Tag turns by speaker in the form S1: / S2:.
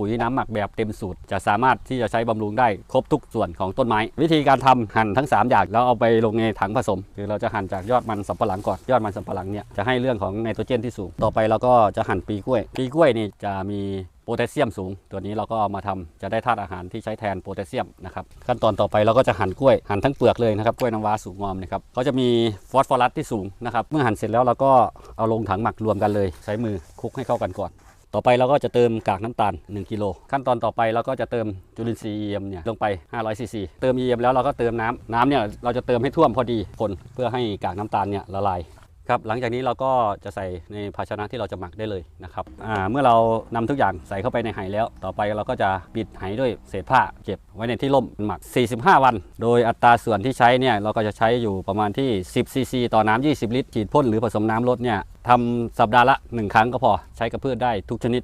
S1: ปุ๋ยน้ำหมักแบบเต็มสูตร จะสามารถที่จะใช้บำรุงได้ครบทุกส่วนของต้นไม้ วิธีการทำหั่นทั้ง 3 อย่างแล้วเอาไปลงในถังผสม คือเราจะหั่นจากยอดมันสำปะหลังก่อนยอดมันสำปะหลังเนี่ยจะให้เรื่องของไนโตรเจนที่สูง ต่อไปเราก็จะหั่นปีกล้วย ปีกล้วยนี่จะมีโพแทสเซียมสูง ตัวนี้เราก็เอามาทำจะได้ธาตุอาหารที่ใช้แทนโพแทสเซียมนะครับขั้นตอนต่อไปเราก็จะหั่นกล้วยหั่นทั้งเปลือกเลยนะครับกล้วยน้ำว้าสูงงอมนะครับเขาจะมีฟอสฟอรัสที่สูงนะครับเมื่อหั่นเสร็จแล้วเราก็เอาลงถังหมักรวมกันเลย ใช้มือคลุกให้เข้ากันก่อน ต่อไปเราก็จะเติมกากน้ำตาล 1กิโลขั้นตอนต่อไปเราก็จะเติมจุลินทรีย์ EM เนี่ยลงไป 500ซีซีเติม EM แล้วเราก็เติมน้ำน้ำเนี่ยเราจะเติมให้ท่วมพอดีคนเพื่อให้กากน้ำตาลเนี่ยละลาย ครับหลังจากนี้เราก็จะใส่ในภาชนะที่เราจะหมักได้เลยนะครับเมื่อเรานำทุกอย่างใส่เข้าไปในไหแล้ว ต่อไปเราก็จะปิดไหด้วยเศษผ้าเก็บไว้ในที่ร่มหมัก 45 วัน โดยอัตราส่วนที่ใช้เนี่ยเราก็จะใช้อยู่ประมาณที่ 10 ซีซีต่อน้ำ20 ลิตรฉีดพ่นหรือผสมน้ำลดเนี่ยทำสัปดาห์ละ 1 ครั้งก็พอใช้กับพืชได้ทุกชนิด